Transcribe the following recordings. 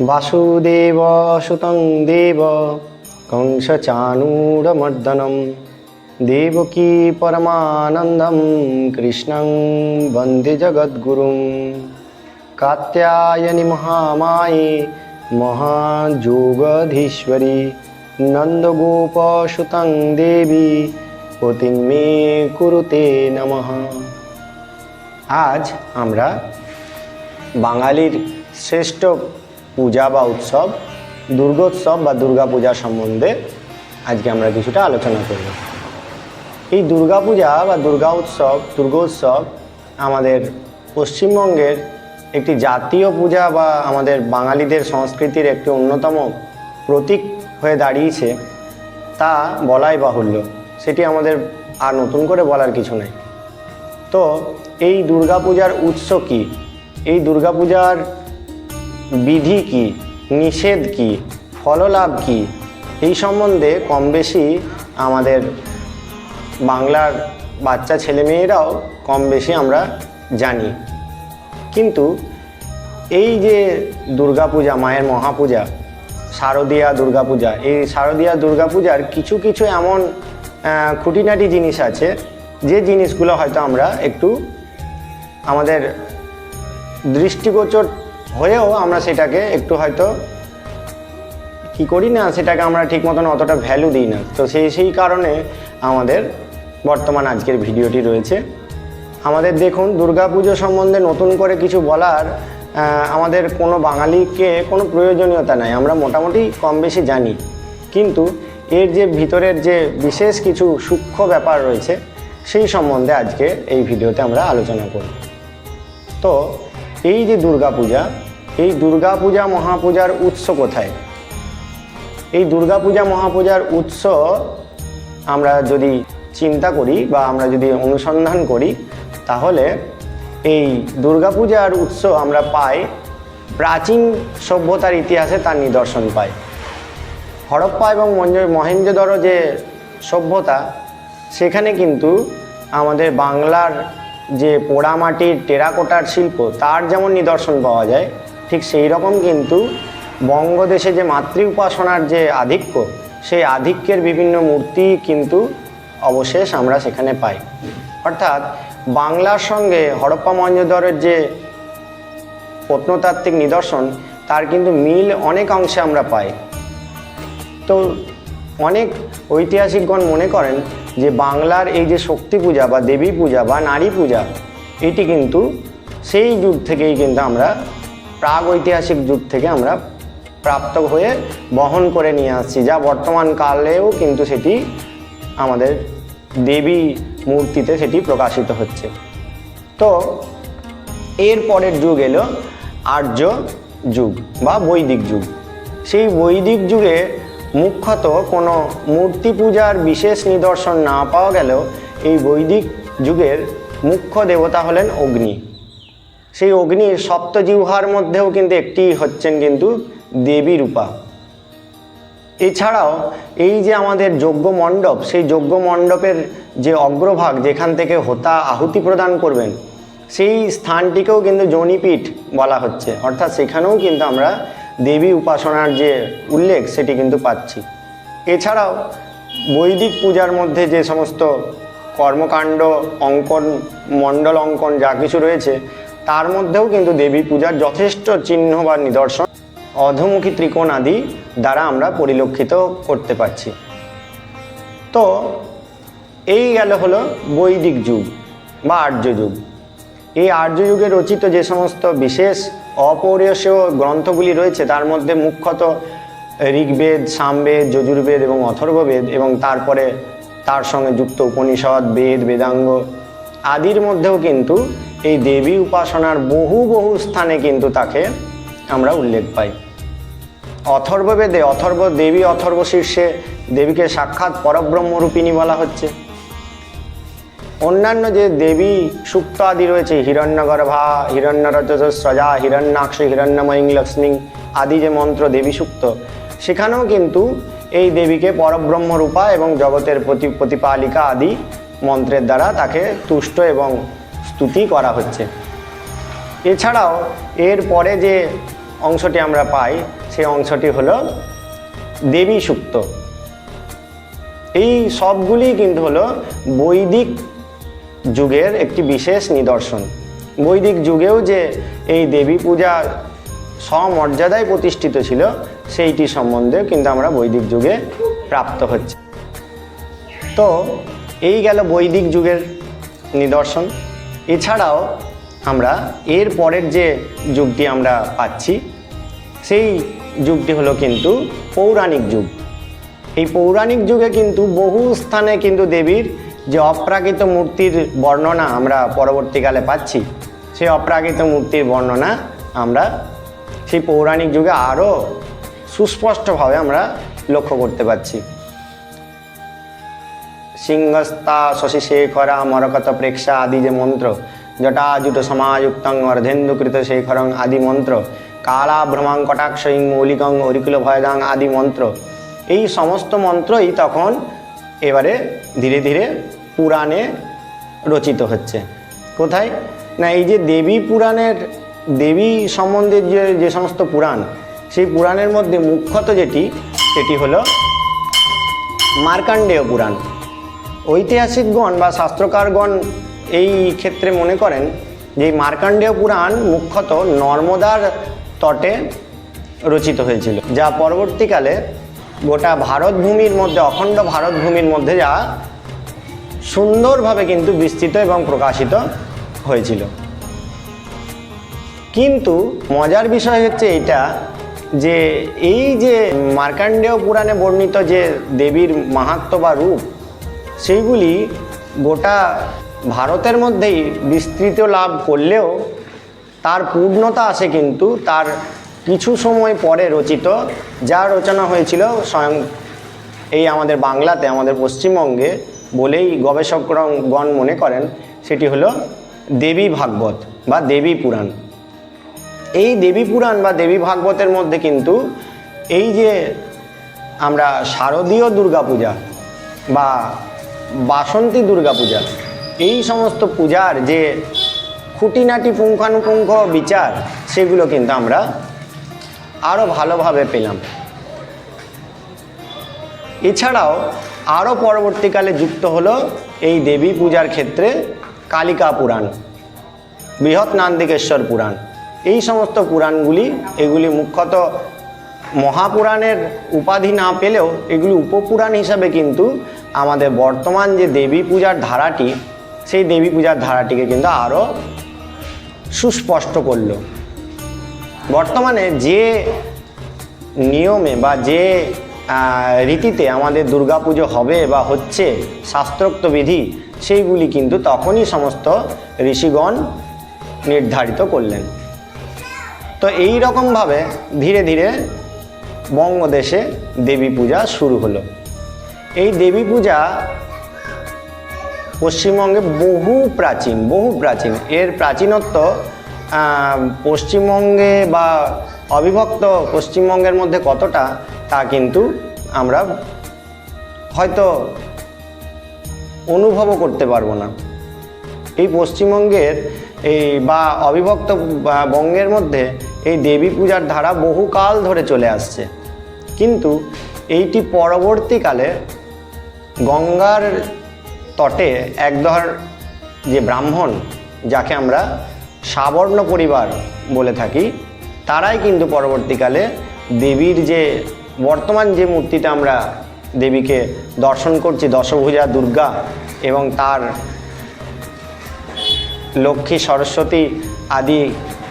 বাসুদেব সুতং দেব কংসচাণূরমর্দনম দেবকী পরমানন্দম কৃষ্ণং বন্দে জগদ্গুরুম কাত্যায়নি মহামায়ে মহাযোগধীশ্বরী নন্দগোপসুতং দেবী পতিং মে কুরুতে নমঃ আজ আমরা বাঙালির শ্রেষ্ঠ পূজা বা উৎসব, দুর্গোৎসব বা দুর্গা পূজা সম্বন্ধে আজকে আমরা কিছুটা আলোচনা করব। এই দুর্গাপূজা বা দুর্গা উৎসব, দুর্গোৎসব আমাদের পশ্চিমবঙ্গের একটি জাতীয় পূজা বা আমাদের বাঙালিদের সংস্কৃতির একটি অন্যতম প্রতীক হয়ে দাঁড়িয়েছে, তা বলাই বাহুল্য। সেটি আমাদের আর নতুন করে বলার কিছু নেই। তো এই দুর্গাপূজার উৎস কি? এই দুর্গাপূজার বিধি কি? নিষেধ কি? ফললাভ কি? এই সম্বন্ধে কম বেশি আমাদের বাংলার বাচ্চা ছেলেমেয়েরাও কম বেশি আমরা জানি। কিন্তু এই যে দুর্গাপূজা, মায়ের মহাপূজা, শারদীয়া দুর্গাপূজা, এই শারদীয়া দুর্গাপূজার কিছু কিছু এমন খুঁটিনাটি জিনিস আছে, যে জিনিসগুলো হয়তো আমরা একটু আমাদের দৃষ্টিগোচর হয়েও আমরা সেটাকে একটু হয়তো কি করি না, সেটাকে আমরা ঠিক মতন অতটা ভ্যালু দিই না। তো সেই সেই কারণে আমাদের বর্তমান আজকের ভিডিওটি রয়েছে। আমাদের দেখুন, দুর্গাপুজো সম্বন্ধে নতুন করে কিছু বলার আমাদের কোনো বাঙালিকে কোনো প্রয়োজনীয়তা নাই। আমরা মোটামুটি কম বেশি জানি। কিন্তু এর যে ভিতরের যে বিশেষ কিছু সূক্ষ্ম ব্যাপার রয়েছে, সেই সম্বন্ধে আজকে এই ভিডিওতে আমরা আলোচনা করব। তো এই যে দুর্গাপূজা, এই দুর্গাপূজা মহাপূজার উৎস কোথায়? এই দুর্গাপূজা মহাপূজার উৎস আমরা যদি চিন্তা করি বা আমরা যদি অনুসন্ধান করি, তাহলে এই দুর্গাপূজার উৎস আমরা পাই, প্রাচীন সভ্যতার ইতিহাসে তার নিদর্শন পাই। হরপ্পা এবং মহেঞ্জোদড়ো যে সভ্যতা, সেখানে কিন্তু আমাদের বাংলার যে পোড়ামাটির টেরাকোটার শিল্প, তার যেমন নিদর্শন পাওয়া যায়, ঠিক সেই রকম কিন্তু বঙ্গদেশে যে মাতৃ উপাসনার যে আধিক্য, সেই আধিক্যের বিভিন্ন মূর্তি কিন্তু অবশেষ আমরা সেখানে পাই। অর্থাৎ বাংলার সঙ্গে হরপ্পা মহেঞ্জোদড়োর যে প্রত্নতাত্ত্বিক নিদর্শন, তার কিন্তু মিল অনেক অংশে আমরা পাই। তো অনেক ঐতিহাসিকগণ মনে করেন যে বাংলার এই যে শক্তি পূজা বা দেবী পূজা বা নারী পূজা, এটি কিন্তু সেই যুগ থেকেই কিন্তু আমরা প্রাগ ঐতিহাসিক যুগ থেকে আমরা প্রাপ্ত হয়ে বহন করে নিয়ে আসছি। যা বর্তমান কালেও কিন্তু সেটি আমাদের দেবী মূর্তিতে সেটি প্রকাশিত হচ্ছে। তো, এর পরের যুগ এলো আর্য যুগ বা বৈদিক যুগ। সেই বৈদিক যুগে মুখ্যত কোনো মূর্তি পূজার বিশেষ নিদর্শন না পাওয়া গেলেও এই বৈদিক যুগের মুখ্য দেবতা হলেন অগ্নি। সেই অগ্নির সপ্তজিহ্বার মধ্যেও কিন্তু একটি হচ্ছেন কিন্তু দেবী রূপা। এছাড়াও এই যে আমাদের যজ্ঞ মণ্ডপ, সেই যজ্ঞ মণ্ডপের যে অগ্রভাগ যেখান থেকে হোতা আহুতি প্রদান করবেন, সেই স্থানটিকেও কিন্তু জনিপীঠ বলা হচ্ছে। অর্থাৎ সেখানেও কিন্তু আমরা দেবী উপাসনার যে উল্লেখ, সেটি কিন্তু পাচ্ছি। এছাড়াও বৈদিক পূজার মধ্যে যে সমস্ত কর্মকাণ্ড, অঙ্কন, মণ্ডল অঙ্কন যা কিছু রয়েছে, তার মধ্যেও কিন্তু দেবী পূজার যথেষ্ট চিহ্ন বা নিদর্শন অধমুখী ত্রিকোণ আদি দ্বারা আমরা পরিলক্ষিত করতে পারছি। তো এই গেল হলো বৈদিক যুগ বা আর্য যুগ। এই আর্য যুগে রচিত যে সমস্ত বিশেষ অপৌরীয় গ্রন্থগুলি রয়েছে, তার মধ্যে মুখ্যত ঋগ্বেদ, সামবেদ, যজুর্বেদ এবং অথর্ববেদ এবং তারপরে তার সঙ্গে যুক্ত উপনিষদ, বেদ, বেদাঙ্গ আদির মধ্যেও কিন্তু এই দেবী উপাসনার বহু বহু স্থানে কিন্তু তাকে আমরা উল্লেখ পাই। অথর্ববেদে অথর্ব দেবী অথর্ব শীর্ষে দেবীকে সাক্ষাৎ পরব্রহ্মরূপিণী বলা হচ্ছে। অন্যান্য যে দেবী সুক্ত আদি রয়েছে, হিরণ্যগর্ভা হিরণ্যরজস্রজা হিরণ্যাক্ষ, হিরণ্যময়ী লক্ষ্মী আদি যে মন্ত্র দেবী সুক্ত সেখানেও কিন্তু এই দেবীকে পরব্রহ্ম রূপা এবং জগতের প্রতি, প্রতিপালিকা আদি মন্ত্রের দ্বারা তাকে তুষ্ট এবং স্তুতি করা হচ্ছে। এছাড়াও এর পরে যে অংশটি আমরা পাই, সেই অংশটি হলো দেবী সুক্ত এই সবগুলি কিন্তু হলো বৈদিক যুগের একটি বিশেষ নিদর্শন। বৈদিক যুগেও যে এই দেবী পূজা সমর্যাদায় প্রতিষ্ঠিত ছিল, সেইটি সম্বন্ধে কিন্তু আমরা বৈদিক যুগে প্রাপ্ত হচ্ছে। তো এই গেল বৈদিক যুগের নিদর্শন। এছাড়াও আমরা এর পরের যে যুগটি আমরা পাচ্ছি, সেই যুগটি হলো কিন্তু পৌরাণিক যুগ। এই পৌরাণিক যুগে কিন্তু বহু স্থানে কিন্তু দেবীর যে অপ্রাকৃত মূর্তির বর্ণনা আমরা পরবর্তীকালে পাচ্ছি, সেই অপ্রাকৃত মূর্তির বর্ণনা আমরা সেই পৌরাণিক যুগে আরও সুস্পষ্টভাবে আমরা লক্ষ্য করতে পারছি সিংহস্তা শশী শেখরা মরকত প্রেক্ষা আদি যে মন্ত্র, জটাজুট সমাযুক্তং অর্ধেন্দুকৃত শেখরং আদি মন্ত্র, কালা ভ্রমাং কটাক্ষয়ং মৌলিকং অরিকুল ভয়দাং আদি মন্ত্র, এই সমস্ত মন্ত্রই তখন এবারে ধীরে ধীরে পুরাণে রচিত হচ্ছে। কোথায়? না, এই যে দেবী পুরাণের, দেবী সম্বন্ধে যে যে সমস্ত পুরাণ, সেই পুরাণের মধ্যে মুখ্যত যেটি, সেটি হলো মার্কাণ্ডেয় পুরাণ। ঐতিহাসিকগণ বা শাস্ত্রকারগণ এই ক্ষেত্রে মনে করেন যে মার্কাণ্ডেয় পুরাণ মুখ্যত নর্মদার তটে রচিত হয়েছিল, যা পরবর্তীকালে গোটা ভারতভূমির মধ্যে, অখণ্ড ভারতভূমির মধ্যে যা সুন্দরভাবে কিন্তু বিস্তৃত এবং প্রকাশিত হয়েছিল। কিন্তু মজার বিষয় হচ্ছে এটা যে এই যে মার্কাণ্ডেয় পুরাণে বর্ণিত যে দেবীর মাহাত্ম বা রূপ, সেইগুলি গোটা ভারতের মধ্যেই বিস্তৃত লাভ করলেও তার পূর্ণতা আসে কিন্তু তার কিছু সময় পরে রচিত, যা রচনা হয়েছিল স্বয়ং এই আমাদের বাংলাতে, আমাদের পশ্চিমবঙ্গে বলেই গবেষকগণ মনে করেন, সেটি হলো দেবী ভাগবত বা দেবী পুরাণ। এই দেবী পুরাণ বা দেবী ভাগবতের মধ্যে কিন্তু এই যে আমরা শারদীয় দুর্গাপূজা বা বাসন্তী দুর্গাপূজা, এই সমস্ত পূজার যে খুঁটিনাটি পুঙ্খানুপুঙ্খ বিচার, সেগুলো কিন্তু আমরা আরও ভালোভাবে পেলাম। এছাড়াও আরও পরবর্তীকালে যুক্ত হলো এই দেবী পূজার ক্ষেত্রে কালিকা পুরাণ, বৃহৎ নান্দিকেশ্বর পুরাণ। এই সমস্ত পুরাণগুলি, এগুলি মুখ্যত মহাপুরাণের উপাধি না পেলেও এগুলি উপপুরাণ হিসাবে কিন্তু আমাদের বর্তমান যে দেবী পূজার ধারাটি, সেই দেবী পূজার ধারাটিকে কিন্তু আরও সুস্পষ্ট করল। বর্তমানে যে নিয়মে বা যে রীতিতে আমাদের দুর্গাপুজো হবে বা হচ্ছে শাস্ত্রোক্ত বিধি, সেইগুলি কিন্তু তখনই সমস্ত ঋষিগণ নির্ধারিত করলেন। তো এই রকমভাবে ধীরে ধীরে বঙ্গদেশে দেবী পূজা শুরু হলো। এই দেবী পূজা পশ্চিমবঙ্গে বহু প্রাচীন বহু প্রাচীন। এর প্রাচীনত্ব পশ্চিমবঙ্গে বা অবিভক্ত পশ্চিমবঙ্গের মধ্যে কতটা তা কিন্তু আমরা হয়তো অনুভবও করতে পারব না। এই পশ্চিমবঙ্গের এই বা অবিভক্ত বঙ্গের মধ্যে এই দেবী পূজার ধারা বহুকাল ধরে চলে আসছে। কিন্তু এইটি পরবর্তীকালে গঙ্গার তটে একদর যে ব্রাহ্মণ, যাকে আমরা সাবর্ণ পরিবার বলে থাকি, তারাই কিন্তু পরবর্তীকালে দেবীর যে বর্তমান যে মূর্তিটা আমরা দেবীকে দর্শন করছি, দশভুজা দুর্গা এবং তার লক্ষ্মী, সরস্বতী আদি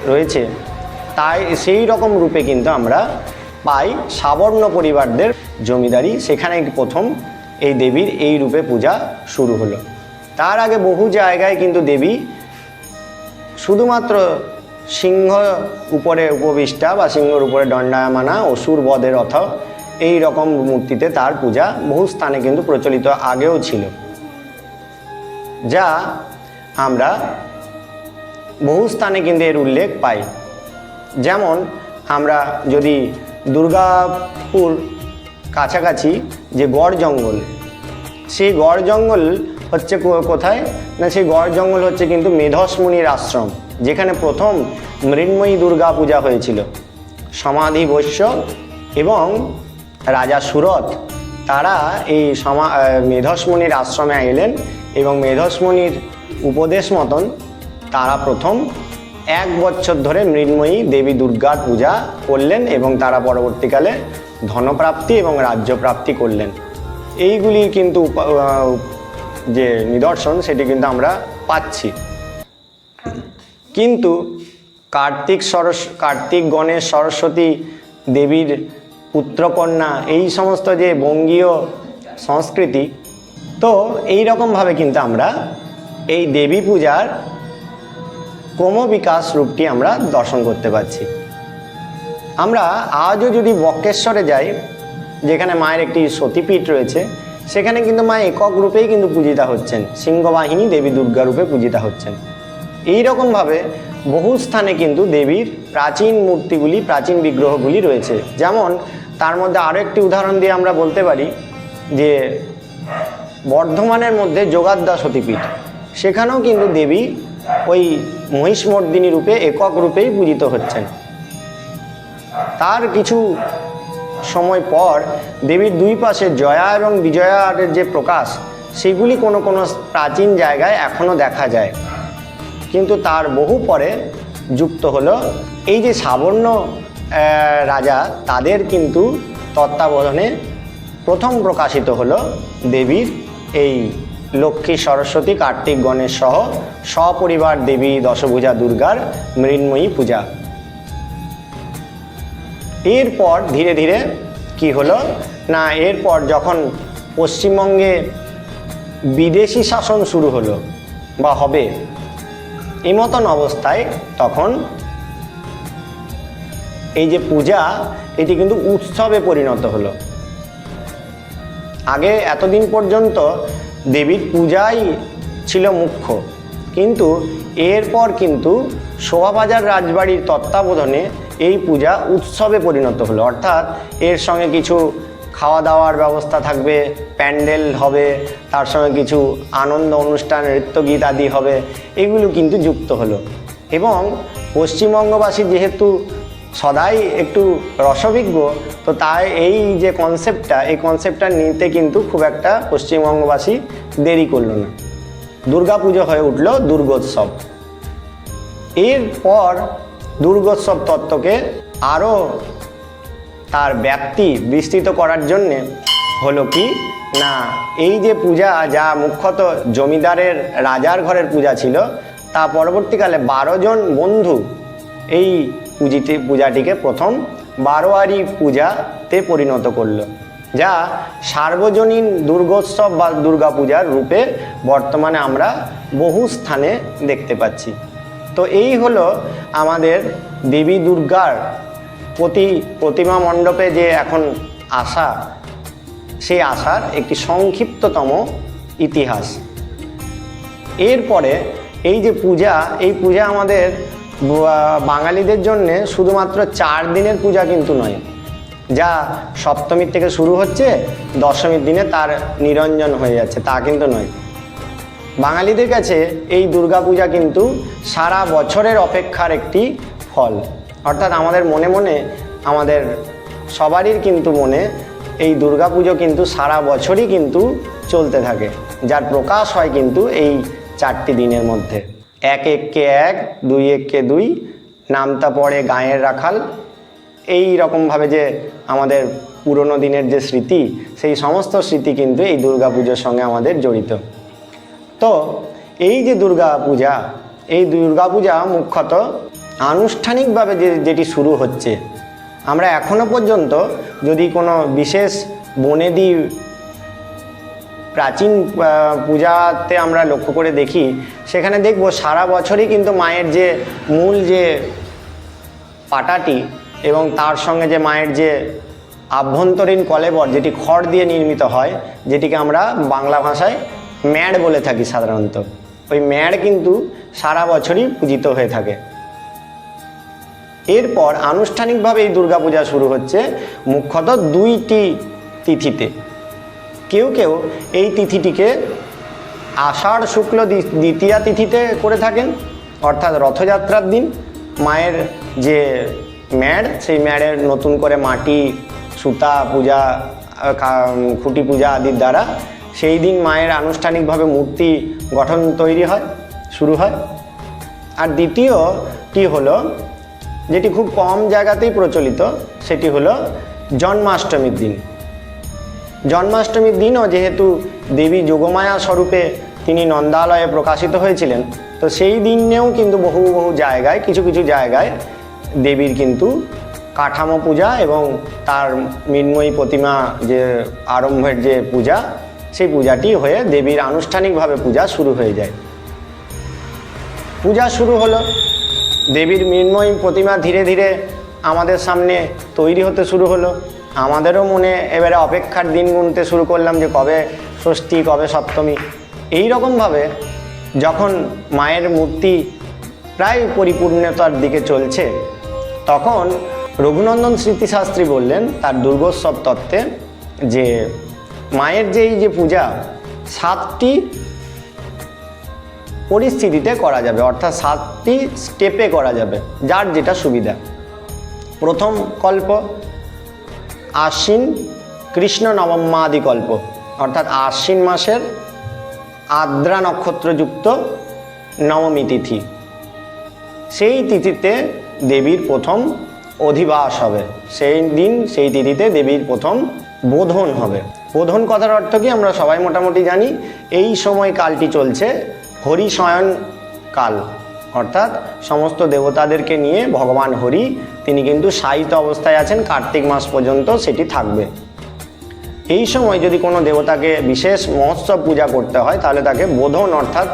রয়েছে, তাই সেই রকম রূপে কিন্তু আমরা পাই সাবর্ণ পরিবারদের জমিদারি। সেখানে প্রথম এই দেবীর এই রূপে পূজা শুরু হলো। তার আগে বহু জায়গায় কিন্তু দেবী শুধুমাত্র সিংহ উপরে উপবিষ্টা বা সিংহর উপরে দণ্ডায়মানা, অসুর বধের অথ এই রকম মূর্তিতে তার পূজা বহু স্থানে কিন্তু প্রচলিত আগেও ছিল। যা আমরা বহু স্থানে কিন্তু এর উল্লেখ পাই। যেমন আমরা যদি দুর্গাপুর কাছাকাছি যে গড় জঙ্গল, সেই গড় জঙ্গল হচ্ছে কোথায়? না, সেই গড় জঙ্গল হচ্ছে কিন্তু মেধস মুনির আশ্রম, যেখানে প্রথম মৃন্ময়ী দুর্গা পূজা হয়েছিল। সমাধি বৈশ্য এবং রাজা সুরত তারা এই সমা মেধসমণির আশ্রমে এলেন এবং মেধসমণির উপদেশ মতন তারা প্রথম এক বছর ধরে মৃন্ময়ী দেবী দুর্গার পূজা করলেন এবং তারা পরবর্তীকালে ধনপ্রাপ্তি এবং রাজ্যপ্রাপ্তি করলেন। এইগুলি কিন্তু যে নিদর্শন, সেটি কিন্তু আমরা পাচ্ছি। কিন্তু কার্তিক সরস, কার্তিক গণেশ সরস্বতী দেবীর পুত্রকন্যা, এই সমস্ত যে বঙ্গীয় সংস্কৃতি, তো এই রকমভাবে কিন্তু আমরা এই দেবী পূজার ক্রমবিকাশ রূপটি আমরা দর্শন করতে পারছি। আমরা আজও যদি বক্রেশ্বরে যাই, যেখানে মায়ের একটি সতীপীঠ রয়েছে সেখানে কিন্তু মা একক রূপেই কিন্তু পূজিতা হচ্ছেন। সিংহবাহিনী দেবী দুর্গা রূপে পূজিতা হচ্ছেন। এই রকমভাবে বহু স্থানে কিন্তু দেবীর প্রাচীন মূর্তিগুলি, প্রাচীন বিগ্রহগুলি রয়েছে। যেমন, তার মধ্যে আরও একটি উদাহরণ দিয়ে আমরা বলতে পারি যে, বর্ধমানের মধ্যে যোগাদ্দা সতীপীঠ সেখানেও কিন্তু দেবী ওই মহিষমর্দিনী রূপে একক রূপেই পূজিত হচ্ছেন। তার কিছু সময় পর দেবীর দুই পাশে জয়া এবং বিজয়ার যে প্রকাশ, সেগুলি কোনো কোনো প্রাচীন জায়গায় এখনও দেখা যায়। কিন্তু তার বহু পরে যুক্ত হলো এই যে সাবর্ণ রাজা, তাদের কিন্তু তত্ত্বাবধানে প্রথম প্রকাশিত হলো দেবীর এই লক্ষ্মী সরস্বতী কার্তিক গণেশ সহ সপরিবার দেবী দশভূজা দুর্গার মৃন্ময়ী পূজা। এরপর ধীরে ধীরে কি হলো? না, এরপর যখন পশ্চিমবঙ্গে বিদেশি শাসন শুরু হলো বা হবে এই মতন অবস্থায় তখন এই যে পূজা, এটি কিন্তু উৎসবে পরিণত হলো। আগে এতদিন পর্যন্ত দেবীর পূজাই ছিল মুখ্য, কিন্তু এরপর কিন্তু শোভাবাজার রাজবাড়ির তত্ত্বাবধানে এই পূজা উৎসবে পরিণত হলো। অর্থাৎ এর সঙ্গে কিছু খাওয়া দাওয়ার ব্যবস্থা থাকবে, প্যান্ডেল হবে, তার সঙ্গে কিছু আনন্দ অনুষ্ঠান, নৃত্যগীত আদি হবে, এগুলো কিন্তু যুক্ত হলো। এবং পশ্চিমবঙ্গবাসী যেহেতু সদাই একটু রসবিজ্ঞ, তো তাই এই যে কনসেপ্টটা এই কনসেপ্টটা নিতে কিন্তু খুব একটা পশ্চিমবঙ্গবাসী দেরি করল না। দুর্গাপুজো হয়ে উঠল দুর্গোৎসব। এরপর দুর্গোৎসব তত্ত্বকে আরও তার ব্যাপ্তি বিস্তৃত করার জন্যে হলো কি? না, এই যে পূজা যা মুখ্যত জমিদারের রাজার ঘরের পূজা ছিল, তা পরবর্তীকালে বারো জন বন্ধু এই পুজিটি, পূজাটিকে প্রথম বারোয়ারি পূজাতে পরিণত করল, যা সার্বজনীন দুর্গোৎসব বা দুর্গাপূজার রূপে বর্তমানে আমরা বহু স্থানে দেখতে পাচ্ছি। তো এই হলো আমাদের দেবী দুর্গার প্রতি প্রতিমা মণ্ডপে যে এখন আসা সেই আসার একটি সংক্ষিপ্ততম ইতিহাস। এরপরে এই যে পূজা, এই পূজা আমাদের বাঙালিদের জন্যে শুধুমাত্র চার দিনের পূজা কিন্তু নয়, যা সপ্তমীর থেকে শুরু হচ্ছে, দশমীর দিনে তার নিরঞ্জন হয়ে যাচ্ছে, তা কিন্তু নয়। বাঙালিদের কাছে এই দুর্গাপূজা কিন্তু সারা বছরের অপেক্ষার একটি ফল। অর্থাৎ আমাদের মনে মনে, আমাদের সবারই কিন্তু মনে এই দুর্গাপুজো কিন্তু সারা বছরই কিন্তু চলতে থাকে। যার প্রকাশ হয় কিন্তু এই চারটি দিনের মধ্যে। এক এককে এক, দুই এককে দুই, নামতা পড়ে গায়ের রাখাল। এই রকমভাবে যে আমাদের পুরনো দিনের যে স্মৃতি, সেই সমস্ত স্মৃতি কিন্তু এই দুর্গাপুজোর সঙ্গে আমাদের জড়িত। তো এই যে দুর্গা পূজা, এই দুর্গা পূজা মুখ্যত আনুষ্ঠানিকভাবে যে যেটি শুরু হচ্ছে, আমরা এখনও পর্যন্ত যদি কোনো বিশেষ বনেদি প্রাচীন পূজাতে আমরা লক্ষ্য করে দেখি, সেখানে দেখব সারা বছরই কিন্তু মায়ের যে মূল যে পাটাটি এবং তার সঙ্গে যে মায়ের যে আভ্যন্তরীণ কলেবর, যেটি খড় দিয়ে নির্মিত হয়, যেটিকে আমরা বাংলা ভাষায় ম্যাড় বলে থাকি সাধারণত। ওই ম্যাড় কিন্তু সারা বছরই পূজিত হয়ে থাকে। এরপর আনুষ্ঠানিকভাবে এই দুর্গাপূজা শুরু হচ্ছে মুখ্যত দুইটি তিথিতে। কেউ কেউ এই তিথিটিকে আষাঢ় শুক্ল দ্বি- দ্বিতীয়া তিথিতে করে থাকেন, অর্থাৎ রথযাত্রার দিন। মায়ের যে ম্যাড়, সেই ম্যাড়ের নতুন করে মাটি, সুতা, পূজা খুঁটি পূজা আদির দ্বারা সেই দিন মায়ের আনুষ্ঠানিকভাবে মূর্তি গঠন তৈরি হয়, শুরু হয়। আর দ্বিতীয়টি হলো, যেটি খুব কম জায়গাতেই প্রচলিত, সেটি হলো জন্মাষ্টমীর দিন। জন্মাষ্টমীর দিনও যেহেতু দেবী যোগমায়া স্বরূপে তিনি নন্দালয়ে প্রকাশিত হয়েছিলেন, তো সেই দিনেও কিন্তু বহু বহু জায়গায়, কিছু কিছু জায়গায় দেবীর কিন্তু কাঠামো পূজা এবং তার মৃন্ময়ী প্রতিমা যে আরম্ভের যে পূজা সেই পূজাটি হয়ে দেবীর আনুষ্ঠানিকভাবে পূজা শুরু হয়ে যায়। পূজা শুরু হলো, দেবীর মৃন্ময়ী প্রতিমা ধীরে ধীরে আমাদের সামনে তৈরি হতে শুরু হলো। আমাদেরও মনে এবারে অপেক্ষার দিন গুনতে শুরু করলাম যে কবে ষষ্ঠী, কবে সপ্তমী। এই রকমভাবে যখন মায়ের মূর্তি প্রায় পরিপূর্ণতার দিকে চলছে, তখন রঘুনন্দন স্মৃতিশাস্ত্রী বললেন তার দুর্গোৎসব তত্ত্বে যে মায়ের যে এই যে পূজা, সাতটি পরিস্থিতিতে করা যাবে, অর্থাৎ সাতটি স্টেপে করা যাবে, যার যেটা সুবিধা। প্রথম কল্প, আশ্বিন কৃষ্ণ নবমাদি কল্প, অর্থাৎ আশ্বিন মাসের আদ্রা নক্ষত্রযুক্ত নবমী তিথি। সেই তিথিতে দেবীর প্রথম অধিবাস হবে। সেই দিন, সেই তিথিতে দেবীর প্রথম বোধন হবে। বোধন কথার অর্থ কি? আমরা সবাই মোটামুটি জানি। এই সময় কালটি চলছে হরিশয়ন কাল। অর্থাৎ সমস্ত দেবতাদেরকে নিয়ে ভগবান হরি, তিনি কিন্তু সাহিত্য অবস্থায় আছেন, কার্তিক মাস পর্যন্ত সেটি থাকবে। এই সময় যদি কোনো দেবতাকে বিশেষ মহোৎসব পূজা করতে হয়, তাহলে তাকে বোধন অর্থাৎ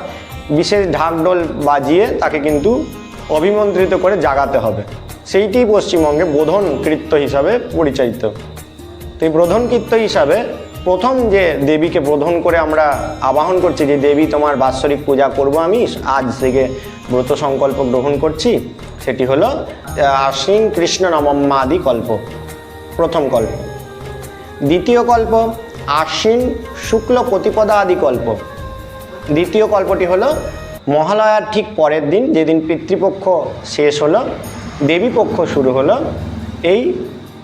বিশেষ ঢাকঢোল বাজিয়ে তাকে কিন্তু অভিমন্ত্রিত করে জাগাতে হবে। সেইটি পশ্চিমবঙ্গে বোধন কৃত্য হিসাবে পরিচালিত। তো এই বোধন কৃত্য হিসাবে প্রথম যে দেবীকে বোধন করে আমরা আবাহন করছি যে, দেবী, তোমার বাৎসরিক পূজা করব আমি। আজ থেকে ব্রত সংকল্প গ্রহণ করছি। সেটি হলো আশ্বিন কৃষ্ণ নবমাদি কল্প, প্রথম কল্প। দ্বিতীয় কল্প, আশ্বিন শুক্ল প্রতিপদা আদি কল্প। দ্বিতীয় কল্পটি হলো, মহালয়ার ঠিক পরের দিন, যেদিন পিতৃপক্ষ শেষ হলো, দেবীপক্ষ শুরু হলো, এই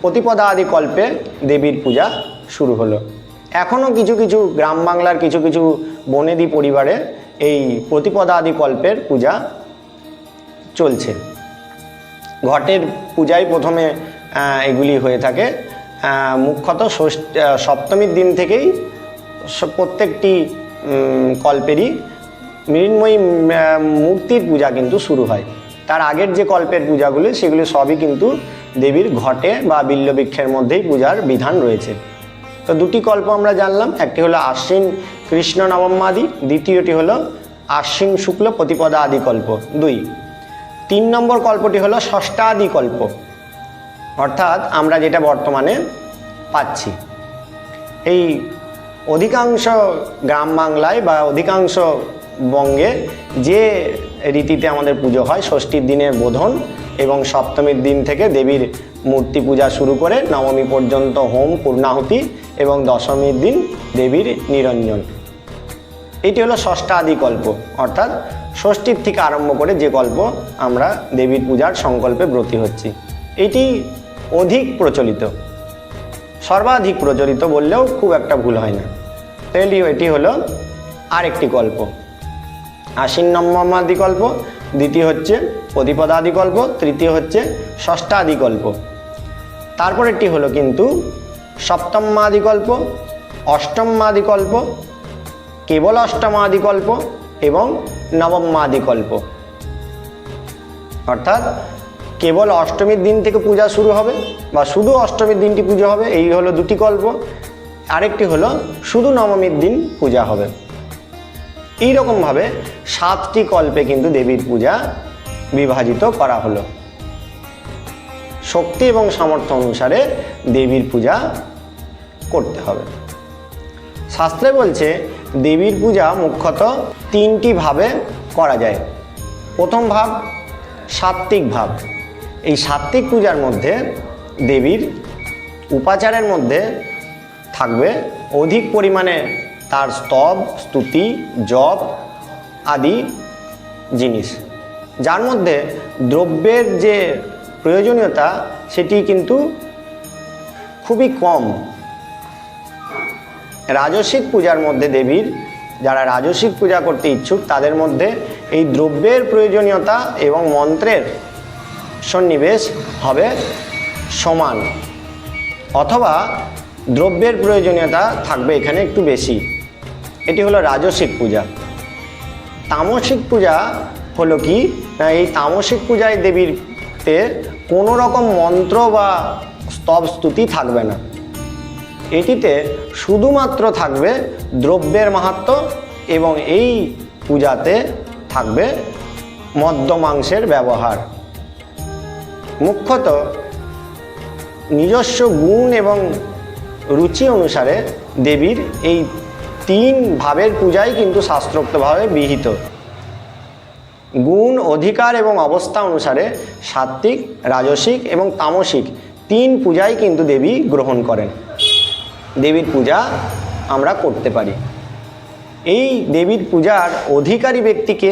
প্রতিপদা আদি কল্পে দেবীর পূজা শুরু হলো। এখনও কিছু কিছু গ্রাম বাংলার কিছু কিছু বনেদি পরিবারে এই প্রতিপদা আদি কল্পের পূজা চলছে। ঘটের পূজাই প্রথমে এগুলি হয়ে থাকে। মুখ্যত সপ্তমীর দিন থেকেই প্রত্যেকটি কল্পেরই মৃন্ময়ী মূর্তির পূজা কিন্তু শুরু হয়। তার আগের যে কল্পের পূজাগুলি, সেগুলি সবই কিন্তু দেবীর ঘটে বা বিল্লবৃক্ষের মধ্যেই পূজার বিধান রয়েছে। তো দুটি কল্প আমরা জানলাম। একটি হলো আশ্বিন কৃষ্ণ নবমাদি দ্বিতীয়টি হলো আশ্বিন শুক্ল প্রতিপদা আদি কল্প, দুই। তিন নম্বর কল্পটি হলো ষষ্ঠাদি কল্প। অর্থাৎ আমরা যেটা বর্তমানে পাচ্ছি। এই অধিকাংশ গ্রাম বাংলায় বা অধিকাংশ বঙ্গে যে রীতিতে আমাদের পুজো হয়, ষষ্ঠীর দিনে বোধন এবং সপ্তমীর দিন থেকে দেবীর মূর্তি পূজা শুরু করে নবমী পর্যন্ত হোম, পূর্ণাহুতি এবং দশমীর দিন দেবীর নিরঞ্জন। এটি হলো ষষ্ঠাদি কল্প অর্থাৎ ষষ্ঠীর থেকে আরম্ভ করে যে কল্প আমরা দেবীর পূজার সংকল্পে ব্রতী হচ্ছি, এটি অধিক প্রচলিত। সর্বাধিক প্রচলিত বললেও খুব একটা ভুল হয় না। তাহলে এটি হলো আরেকটি কল্প আশ্বিন নম্বমাদি কল্প দ্বিতীয় হচ্ছে প্রতিপদাদি কল্প তৃতীয় হচ্ছে ষষ্ঠাদি কল্প তারপরেরটি হলো কিন্তু সপ্তমাদি কল্প অষ্টমাদি কল্প কেবল অষ্টমাদি কল্প এবং নবমাদি কল্প অর্থাৎ কেবল অষ্টমীর দিন থেকে পূজা শুরু হবে বা শুধু অষ্টমীর দিনটি পুজো হবে, এই হলো দুটি কল্প। আরেকটি হলো শুধু নবমীর দিন পূজা হবে। এই রকমভাবে সাতটি কল্পে কিন্তু দেবীর পূজা বিভাজিত করা হলো। শক্তি এবং সামর্থ্য অনুসারে দেবীর পূজা করতে হবে। শাস্ত্রে বলছে, দেবীর পূজা মুখ্যত তিনটি ভাবে করা যায়। প্রথম ভাব, সাত্ত্বিক ভাব। এই সাত্ত্বিক পূজার মধ্যে দেবীর উপাচারের মধ্যে থাকবে অধিক পরিমাণে তার স্তব, স্তুতি, জপ আদি জিনিস। যার মধ্যে দ্রব্যের যে প্রয়োজনীয়তা, সেটি কিন্তু খুবই কম। রাজসিক পূজার মধ্যে দেবীর, যারা রাজসিক পূজা করতে ইচ্ছুক, তাদের মধ্যে এই দ্রব্যের প্রয়োজনীয়তা এবং মন্ত্রের সন্নিবেশ হবে সমান। অথবা দ্রব্যের প্রয়োজনীয়তা থাকবে এখানে একটু বেশি। এটি হলো রাজসিক পূজা। তামসিক পূজা হলো কি? না এই তামসিক পূজায় দেবীরতে কোনো রকম মন্ত্র বা স্তব স্তুতি থাকবে না। এটিতে শুধুমাত্র থাকবে দ্রব্যের মাহাত্ম এবং এই পূজাতে থাকবে মদ্য মাংসের ব্যবহার। মুখ্যত নিজস্ব গুণ এবং রুচি অনুসারে দেবীর এই তিন ভাবের পূজাই কিন্তু শাস্ত্রোক্তভাবে বিহিত। গুণ, অধিকার এবং অবস্থা অনুসারে সাত্ত্বিক, রাজসিক এবং তামসিক তিন পূজাই কিন্তু দেবী গ্রহণ করেন। দেবীর পূজা আমরা করতে পারি। এই দেবীর পূজার অধিকারী ব্যক্তিকে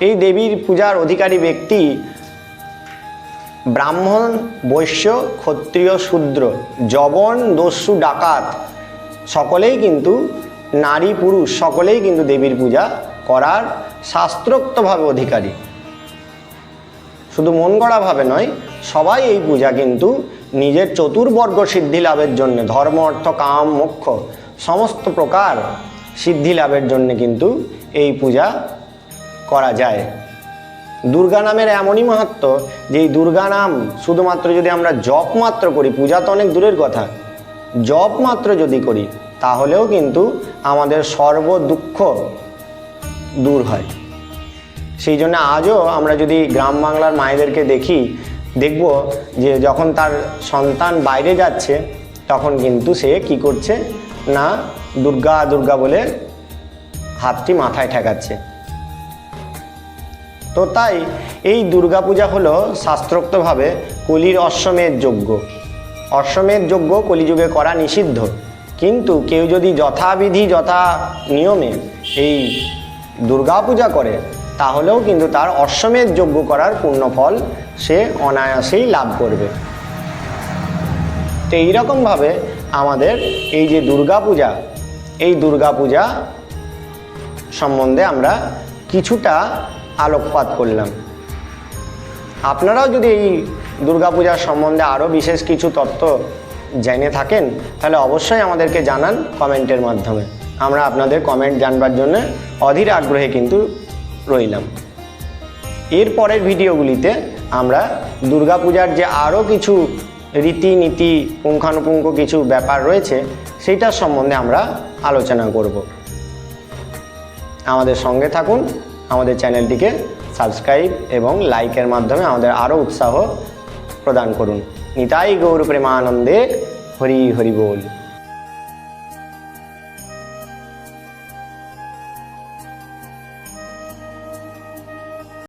এই দেবীর পূজার অধিকারী ব্যক্তি ব্রাহ্মণ, বৈশ্য, ক্ষত্রিয়, শূদ্র জবন দস্যু, ডাকাত সকলেই কিন্তু নারী পুরুষ সকলেই কিন্তু দেবীর পূজা করার শাস্ত্রোক্তভাবে অধিকারী। শুধু মন গড়াভাবে নয়, সবাই এই পূজা কিন্তু নিজের চতুর্বর্গ সিদ্ধি লাভের জন্য, ধর্ম, অর্থ, কাম, মোক্ষ, সমস্ত প্রকার সিদ্ধি লাভের জন্য কিন্তু এই পূজা করা যায়। দুর্গা নামের এমনই মাহাত্ম যে এই দুর্গা নাম শুধুমাত্র যদি আমরা জপ মাত্র করি, পূজা তো অনেক দূরের কথা, জপ মাত্র যদি করি তাহলেও কিন্তু আমাদের সর্ব দুঃখ দূর হয়। সেই জন্য আজও আমরা যদি গ্রাম বাংলার মায়েদেরকে দেখি, দেখব যে যখন তার সন্তান বাইরে যাচ্ছে, তখন কিন্তু সে কি করছে? না, দুর্গা দুর্গা বলে হাতটি মাথায় ঠেকাচ্ছে। তো তাই এই দুর্গাপূজা হলো শাস্ত্রোক্তভাবে কলির অশ্বমেধ যজ্ঞ। অশ্বমেধ যজ্ঞ কলিযুগে করা নিষিদ্ধ। কিন্তু কেউ যদি যথাবিধি, যথা নিয়মে এই দুর্গাপূজা করে, তাহলেও কিন্তু তার অশ্বমেধ যজ্ঞ করার পূর্ণফল সে অনায়াসেই লাভ করবে। তো এইরকমভাবে আমাদের এই যে দুর্গাপূজা, এই দুর্গাপূজা সম্বন্ধে আমরা কিছুটা আলোকপাত করলাম। আপনারাও যদি এই দুর্গাপূজার সম্বন্ধে আরও বিশেষ কিছু তথ্য জেনে থাকেন, তাহলে অবশ্যই আমাদেরকে জানান কমেন্টের মাধ্যমে। আমরা আপনাদের কমেন্ট জানবার জন্য অধীর আগ্রহে কিন্তু রইলাম। এর পরের ভিডিওগুলিতে আমরা দুর্গাপূজার যে আরও কিছু রীতিনীতি, পুঙ্খানুপুঙ্খ কিছু ব্যাপার রয়েছে সেইটার সম্বন্ধে আমরা আলোচনা করব। আমাদের সঙ্গে থাকুন, আমাদের চ্যানেলটিকে সাবস্ক্রাইব এবং লাইকের মাধ্যমে আমাদের আরও উৎসাহ প্রদান করুন। নিতাই গৌর প্রেমানন্দে হরি হরি বল।